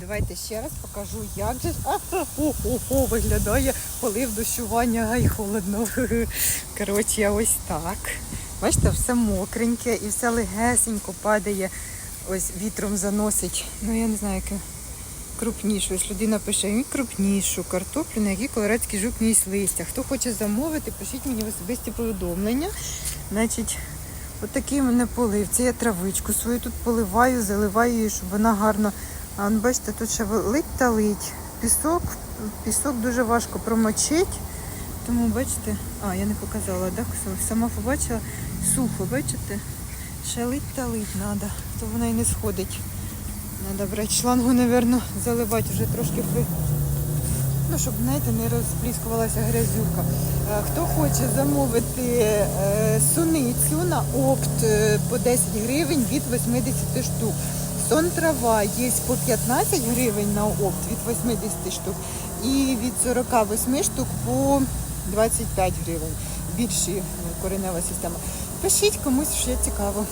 Давайте ще раз покажу, як же ж а-хо-хо-хо виглядає полив дощування, гай холодно. Коротше, ось так. Бачите, все мокреньке і все легесенько падає. Ось вітром заносить. Ну я не знаю, яке крупнішу. Ось людина пише, він крупнішу картоплю, на якій колорадський жук їсть листя. Хто хоче замовити, пишіть мені в особисті повідомлення. Значить, от такий мене полив. Це я травичку свою тут поливаю, заливаю її, щоб вона гарно. А он, бачите, тут ще лить та лить. Пісок, пісок дуже важко промочить. Тому бачите, а я не показала, так? Сама побачила сухо, бачите? Ще лить та лить треба, то вона і не сходить. Треба брати шлангу, мабуть, заливати вже трошки при... Ну, щоб, знаєте, не розпліскувалася грязюка. Е, Хто хоче замовити е, суницю на опт е, по 10 гривень від 80 штук. Сон трава є по 15 гривень на опт від 80 штук і від 48 штук по 25 гривень. Більші е, коренева система. Пишіть комусь, що цікаво.